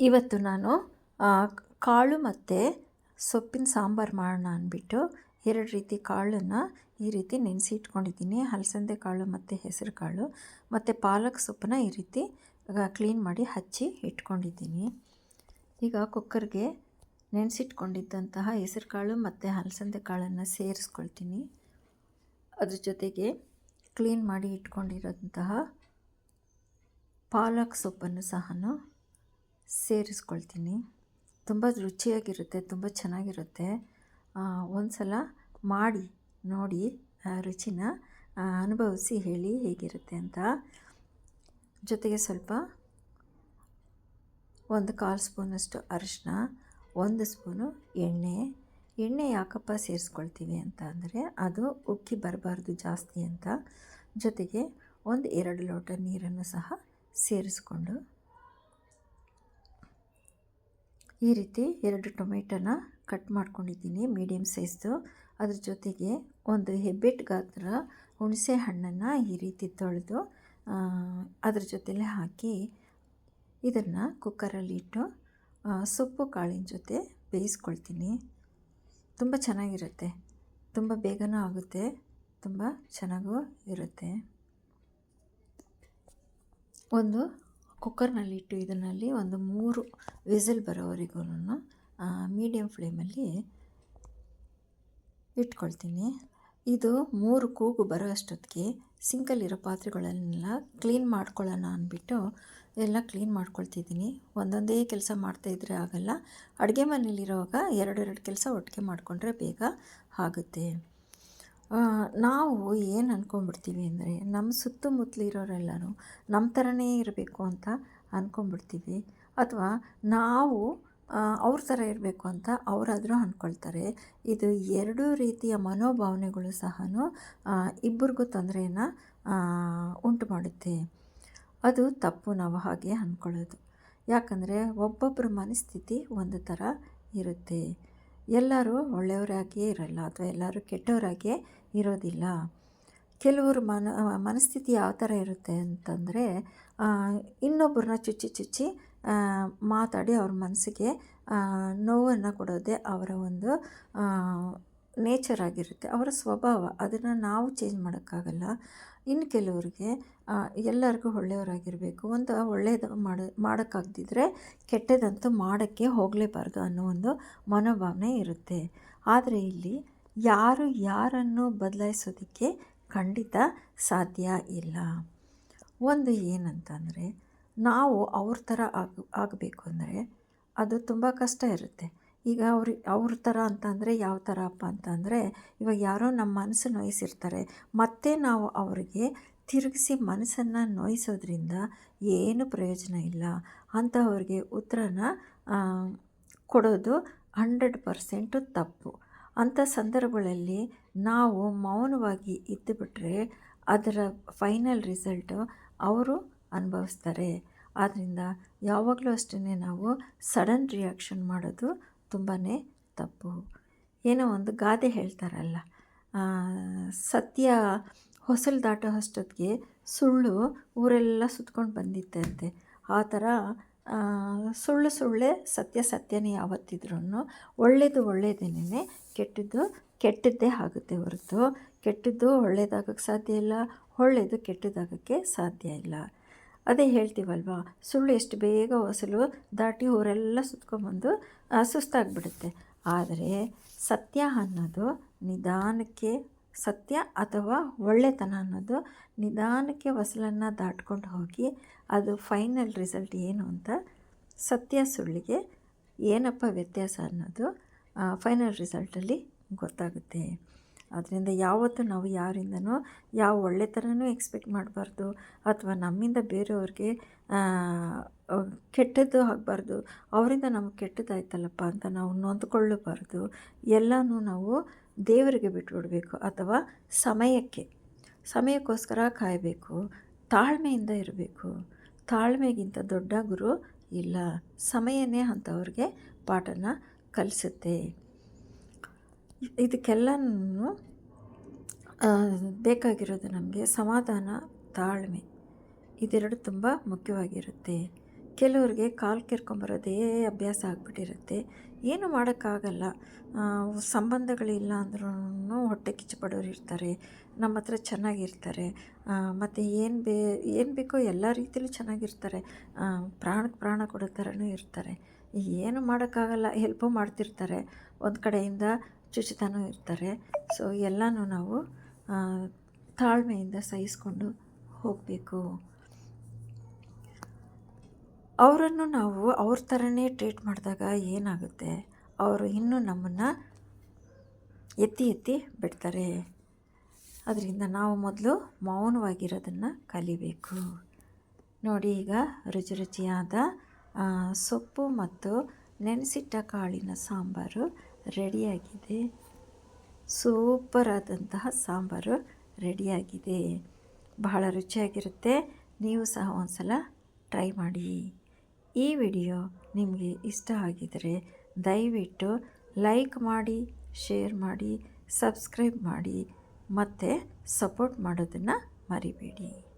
ಇವತ್ತು ನಾನು ಕಾಳು ಮತ್ತು ಸೊಪ್ಪಿನ ಸಾಂಬಾರು ಮಾಡೋಣ ಅಂದ್ಬಿಟ್ಟು ಎರಡು ರೀತಿ ಕಾಳನ್ನು ಈ ರೀತಿ ನೆನೆಸಿ ಇಟ್ಕೊಂಡಿದ್ದೀನಿ ಹಲಸಂದೆ ಕಾಳು ಮತ್ತು ಹೆಸರು ಕಾಳು ಮತ್ತು ಪಾಲಕ್ ಸೊಪ್ಪನ್ನ ಈ ರೀತಿ ಕ್ಲೀನ್ ಮಾಡಿ ಹಚ್ಚಿ ಇಟ್ಕೊಂಡಿದ್ದೀನಿ. ಈಗ ಕುಕ್ಕರ್ಗೆ ನೆನೆಸಿಟ್ಕೊಂಡಿದ್ದಂತಹ ಹೆಸರು ಕಾಳು ಮತ್ತು ಹಲಸಂದೆ ಕಾಳನ್ನು ಸೇರಿಸ್ಕೊಳ್ತೀನಿ. ಅದ್ರ ಜೊತೆಗೆ ಕ್ಲೀನ್ ಮಾಡಿ ಇಟ್ಕೊಂಡಿರೋಂತಹ ಪಾಲಕ್ ಸೊಪ್ಪನ್ನು ಸಹ ಸೇರಿಸ್ಕೊಳ್ತೀನಿ. ತುಂಬ ರುಚಿಯಾಗಿರುತ್ತೆ, ತುಂಬ ಚೆನ್ನಾಗಿರುತ್ತೆ. ಒಂದು ಸಲ ಮಾಡಿ, ನೋಡಿ ರುಚಿನ ಅನುಭವಿಸಿ ಹೇಳಿ ಹೇಗಿರುತ್ತೆ ಅಂತ. ಜೊತೆಗೆ ಸ್ವಲ್ಪ ಒಂದು ಕಾಲು ಸ್ಪೂನಷ್ಟು ಅರಿಶಿನ ಒಂದು ಸ್ಪೂನು ಎಣ್ಣೆ. ಎಣ್ಣೆ ಯಾಕಪ್ಪ ಸೇರಿಸ್ಕೊಳ್ತೀವಿ ಅಂತ ಅಂದರೆ ಅದು ಉಕ್ಕಿ ಬರಬಾರ್ದು ಜಾಸ್ತಿ ಅಂತ. ಜೊತೆಗೆ ಒಂದು ಎರಡು ಲೋಟ ನೀರನ್ನು ಸಹ ಸೇರಿಸ್ಕೊಂಡು ಈ ರೀತಿ ಎರಡು ಟೊಮೆಟೊನ ಕಟ್ ಮಾಡ್ಕೊಂಡಿದ್ದೀನಿ ಮೀಡಿಯಮ್ ಸೈಜ್ದು. ಅದ್ರ ಜೊತೆಗೆ ಒಂದು ಹೆಬ್ಬೆಟ್ ಗಾತ್ರ ಹುಣಸೆ ಹಣ್ಣನ್ನು ಈ ರೀತಿ ತೊಳೆದು ಅದ್ರ ಜೊತೆಲೆ ಹಾಕಿ ಇದನ್ನು ಕುಕ್ಕರಲ್ಲಿಟ್ಟು ಸೊಪ್ಪು ಕಾಳಿನ ಜೊತೆ ಬೇಯಿಸ್ಕೊಳ್ತೀನಿ. ತುಂಬ ಚೆನ್ನಾಗಿರುತ್ತೆ. ತುಂಬ ಬೇಗನೂ ಆಗುತ್ತೆ. ತುಂಬ ಚೆನ್ನಾಗೂ ಇರುತ್ತೆ. ಒಂದು ಕುಕ್ಕರ್ನಲ್ಲಿಟ್ಟು ಇದರಲ್ಲಿ ಒಂದು ಮೂರು ವಿಸಿಲ್ ಬರೋವರೆಗೂ ಮೀಡಿಯಮ್ ಫ್ಲೇಮಲ್ಲಿ ಇಟ್ಕೊಳ್ತೀನಿ. ಇದು ಮೂರು ಕೂಗು ಬರೋ ಅಷ್ಟೊತ್ತಿಗೆ ಸಿಂಕಲ್ಲಿರೋ ಪಾತ್ರೆಗಳನ್ನೆಲ್ಲ ಕ್ಲೀನ್ ಮಾಡ್ಕೊಳ್ಳೋಣ ಅಂದ್ಬಿಟ್ಟು ಎಲ್ಲ ಕ್ಲೀನ್ ಮಾಡ್ಕೊಳ್ತಿದ್ದೀನಿ. ಒಂದೊಂದೇ ಕೆಲಸ ಮಾಡ್ತಾ ಮಾಡ್ತಾಯಿದ್ರೆ ಆಗಲ್ಲ. ಅಡುಗೆ ಮನೇಲಿರೋವಾಗ ಎರಡೆರಡು ಕೆಲಸ ಒಟ್ಟಿಗೆ ಮಾಡಿಕೊಂಡ್ರೆ ಬೇಗ ಆಗುತ್ತೆ. ನಾವು ಏನು ಅಂದ್ಕೊಂಡ್ಬಿಡ್ತೀವಿ ಅಂದರೆ ನಮ್ಮ ಸುತ್ತಮುತ್ತಲಿರೋರೆಲ್ಲರೂ ನಮ್ಮ ಥರನೇ ಇರಬೇಕು ಅಂತ ಅಂದ್ಕೊಂಡ್ಬಿಡ್ತೀವಿ ಅಥವಾ ನಾವು ಅವ್ರ ಥರ ಇರಬೇಕು ಅಂತ ಅವರಾದರೂ ಅಂದ್ಕೊಳ್ತಾರೆ ಇದು ಎರಡೂ ರೀತಿಯ ಮನೋಭಾವನೆಗಳು ಸಹ ಇಬ್ಬರಿಗೂ ತೊಂದರೆಯನ್ನು ಉಂಟು ಮಾಡುತ್ತೆ ಅದು ತಪ್ಪು ನಾವು ಹಾಗೆ ಅಂದ್ಕೊಳ್ಳೋದು ಯಾಕಂದರೆ ಒಬ್ಬೊಬ್ಬರ ಮನಸ್ಥಿತಿ ಒಂದು ಥರ ಇರುತ್ತೆ. ಎಲ್ಲರೂ ಒಳ್ಳೆಯವರಾಗಿಯೇ ಇರಲ್ಲ ಅಥವಾ ಎಲ್ಲರೂ ಕೆಟ್ಟವರಾಗಿಯೇ ಇರೋದಿಲ್ಲ. ಕೆಲವರು ಮನ, ಮನಸ್ಥಿತಿ ಯಾವ ಥರ ಇರುತ್ತೆ ಅಂತಂದರೆ ಇನ್ನೊಬ್ಬರನ್ನ ಚುಚ್ಚಿ ಚುಚ್ಚಿ ಮಾತಾಡಿ ಅವ್ರ ಮನಸ್ಸಿಗೆ ನೋವನ್ನು ಕೊಡೋದೇ ಅವರ ಒಂದು ನೇಚರ್ ಆಗಿರುತ್ತೆ, ಅವರ ಸ್ವಭಾವ, ಅದನ್ನು ನಾವು ಚೇಂಜ್ ಮಾಡೋಕ್ಕಾಗಲ್ಲ. ಇನ್ನು ಕೆಲವರಿಗೆ ಎಲ್ಲರಿಗೂ ಒಳ್ಳೆಯವರಾಗಿರಬೇಕು. ಒಂದು ಒಳ್ಳೆಯದು ಮಾಡ, ಮಾಡೋಕ್ಕಾಗ್ದಿದ್ರೆ ಕೆಟ್ಟದಂತೂ ಮಾಡೋಕ್ಕೆ ಹೋಗಲೇಬಾರ್ದು ಅನ್ನೋ ಒಂದು ಮನೋಭಾವನೆ ಇರುತ್ತೆ. ಆದರೆ ಇಲ್ಲಿ ಯಾರು ಯಾರನ್ನು ಬದಲಾಯಿಸೋದಕ್ಕೆ ಖಂಡಿತ ಸಾಧ್ಯ ಇಲ್ಲ. ಒಂದು ಏನಂತಂದರೆ, ನಾವು ಅವ್ರ ಥರ ಆಗ, ಆಗಬೇಕು ಅಂದರೆ ಅದು ತುಂಬ ಕಷ್ಟ ಇರುತ್ತೆ. ಈಗ ಅವ್ರ ಅವ್ರ ಥರ ಅಂತಂದರೆ ಯಾವ ಥರಪ್ಪ ಅಂತಂದರೆ ಇವಾಗ ಯಾರೋ ನಮ್ಮ ಮನಸ್ಸು ನೋಯಿಸಿರ್ತಾರೆ. ಮತ್ತೆ ನಾವು ಅವರಿಗೆ ತಿರುಗಿಸಿ ಮನಸ್ಸನ್ನು ನೋಯಿಸೋದ್ರಿಂದ ಏನು ಪ್ರಯೋಜನ ಇಲ್ಲ. ಅಂಥವ್ರಿಗೆ ಉತ್ತರನ ಕೊಡೋದು ಹಂಡ್ರೆಡ್ ಪರ್ಸೆಂಟು ತಪ್ಪು. ಅಂಥ ಸಂದರ್ಭಗಳಲ್ಲಿ ನಾವು ಮೌನವಾಗಿ ಇದ್ದುಬಿಟ್ರೆ ಅದರ ಫೈನಲ್ ರಿಸಲ್ಟು ಅವರು ಅನುಭವಿಸ್ತಾರೆ. ಆದ್ದರಿಂದ ಯಾವಾಗಲೂ ಅಷ್ಟೇ ನಾವು ಸಡನ್ ರಿಯಾಕ್ಷನ್ ಮಾಡೋದು ತುಂಬಾ ತಪ್ಪು. ಏನೋ ಒಂದು ಗಾದೆ ಹೇಳ್ತಾರಲ್ಲ. ಸತ್ಯ ಹೊಸಲು ದಾಟೋ ಅಷ್ಟೊತ್ತಿಗೆ ಸುಳ್ಳು ಊರೆಲ್ಲ ಸುತ್ಕೊಂಡು ಬಂದಿತ್ತಂತೆ. ಆ ಥರ ಸುಳ್ಳು ಸುಳ್ಳೇ ಸತ್ಯ ಸತ್ಯನೇ ಯಾವತ್ತಿದ್ರೂ ಒಳ್ಳೆಯದು ಒಳ್ಳೆಯದೇನೇ ಕೆಟ್ಟದ್ದು ಕೆಟ್ಟದ್ದೇ ಆಗುತ್ತೆ ಹೊರತು. ಕೆಟ್ಟದ್ದು ಒಳ್ಳೆಯದಾಗೋಕ್ಕೆ ಸಾಧ್ಯ ಇಲ್ಲ ಒಳ್ಳೆಯದು ಕೆಟ್ಟದಾಗೋಕ್ಕೆ ಸಾಧ್ಯ ಇಲ್ಲ. ಅದೇ ಹೇಳ್ತೀವಲ್ವ? ಸುಳ್ಳು ಎಷ್ಟು ಬೇಗ ಹೊಸಲು ದಾಟಿ ಊರೆಲ್ಲ ಸುತ್ಕೊಂಬಂದು ಸುಸ್ತಾಗಿಬಿಡುತ್ತೆ. ಆದರೆ ಸತ್ಯ ಅನ್ನೋದು ನಿಧಾನಕ್ಕೆ ಸತ್ಯ ಅಥವಾ ಒಳ್ಳೆತನ ಅನ್ನೋದು ನಿಧಾನಕ್ಕೆ ಹೊಸಲನ್ನು ದಾಟ್ಕೊಂಡು ಹೋಗಿ ಅದು ಫೈನಲ್ ರಿಸಲ್ಟ್ ಏನು ಅಂತ ಸತ್ಯ ಸುಳ್ಳಿಗೆ ಏನಪ್ಪ ವ್ಯತ್ಯಾಸ ಅನ್ನೋದು ಫೈನಲ್ ರಿಸಲ್ಟಲ್ಲಿ ಗೊತ್ತಾಗುತ್ತೆ. ಅದರಿಂದ ಯಾವತ್ತೂ ನಾವು ಯಾರಿಂದನೂ ಯಾವ ಒಳ್ಳೆತನನೂ ಎಕ್ಸ್ಪೆಕ್ಟ್ ಮಾಡಬಾರ್ದು ಅಥವಾ ನಮ್ಮಿಂದ ಬೇರೆಯವ್ರಿಗೆ ಕೆಟ್ಟದ್ದು ಆಗಬಾರ್ದು, ಅವರಿಂದ ನಮಗೆ ಕೆಟ್ಟದಾಯ್ತಲ್ಲಪ್ಪ ಅಂತ ನಾವು ನೊಂದ್ಕೊಳ್ಳಬಾರ್ದು. ಎಲ್ಲನೂ ನಾವು ದೇವರಿಗೆ ಬಿಟ್ಬಿಡಬೇಕು ಅಥವಾ ಸಮಯಕ್ಕೆ, ಸಮಯಕ್ಕೋಸ್ಕರ ಕಾಯಬೇಕು, ತಾಳ್ಮೆಯಿಂದ ಇರಬೇಕು. ತಾಳ್ಮೆಗಿಂತ ದೊಡ್ಡ ಗುರು ಇಲ್ಲ, ಸಮಯನೇ ಅಂಥವ್ರಿಗೆ ಪಾಠನ ಕಲಿಸುತ್ತೆ. ಇದಕ್ಕೆಲ್ಲನೂ ಬೇಕಾಗಿರೋದು ನಮಗೆ ಸಮಾಧಾನ, ತಾಳ್ಮೆ. ಇದೆರಡು ತುಂಬ ಮುಖ್ಯವಾಗಿರುತ್ತೆ. ಕೆಲವ್ರಿಗೆ ಕಾಲು ಕೆರ್ಕೊಂಬರೋದೇ ಅಭ್ಯಾಸ ಆಗಿಬಿಟ್ಟಿರುತ್ತೆ. ಏನು ಮಾಡೋಕ್ಕಾಗಲ್ಲ. ಸಂಬಂಧಗಳಿಲ್ಲ ಅಂದ್ರೂ ಹೊಟ್ಟೆ ಕಿಚ್ಚು ಪಡೋರು ಇರ್ತಾರೆ. ನಮ್ಮ ಹತ್ರ ಚೆನ್ನಾಗಿರ್ತಾರೆ. ಮತ್ತು ಏನು ಬೇ, ಏನು ಬೇಕೋ ಎಲ್ಲ ರೀತಿಯಲ್ಲೂ ಚೆನ್ನಾಗಿರ್ತಾರೆ. ಪ್ರಾಣಕ್ಕೆ ಪ್ರಾಣ ಕೊಡೋ ಥರನೂ ಇರ್ತಾರೆ. ಏನು ಮಾಡೋಕ್ಕಾಗಲ್ಲ. ಹೆಲ್ಪು ಮಾಡ್ತಿರ್ತಾರೆ. ಒಂದು ಕಡೆಯಿಂದ ಚುಚ್ಚುತ್ತಾನೂ ಇರ್ತಾರೆ. ಸೊ ಎಲ್ಲನೂ ನಾವು ತಾಳ್ಮೆಯಿಂದ ಸಹಿಸ್ಕೊಂಡು ಹೋಗಬೇಕು. ಅವರನ್ನು ನಾವು ಅವ್ರ ಥರನೇ ಟ್ರೀಟ್ ಮಾಡಿದಾಗ ಏನಾಗುತ್ತೆ? ಅವರು ಇನ್ನೂ ನಮ್ಮನ್ನು ಎತ್ತಿ ಎತ್ತಿ ಬಿಡ್ತಾರೆ. ಅದರಿಂದ ನಾವು ಮೊದಲು ಮೌನವಾಗಿರೋದನ್ನು ಕಲಿಬೇಕು. ನೋಡಿ ಈಗ ರುಚಿ ರುಚಿಯಾದ ಸೊಪ್ಪು ಮತ್ತು ನೆನೆಸಿಟ್ಟ ಕಾಳಿನ ಸಾಂಬಾರು ರೆಡಿಯಾಗಿದೆ. ಸೂಪರ್ ಆದಂತಹ ಸಾಂಬಾರು ರೆಡಿಯಾಗಿದೆ. ಬಹಳ ರುಚಿಯಾಗಿರುತ್ತೆ. ನೀವು ಸಹ ಒಂದ್ಸಲ ಟ್ರೈ ಮಾಡಿ. ಈ ವಿಡಿಯೋ ನಿಮಗೆ ಇಷ್ಟ ಆಗಿದರೆ ದಯವಿಟ್ಟು ಲೈಕ್ ಮಾಡಿ, ಶೇರ್ ಮಾಡಿ, ಸಬ್ಸ್ಕ್ರೈಬ್ ಮಾಡಿ, ಮತ್ತು ಸಪೋರ್ಟ್ ಮಾಡೋದನ್ನು ಮರಿಬೇಡಿ.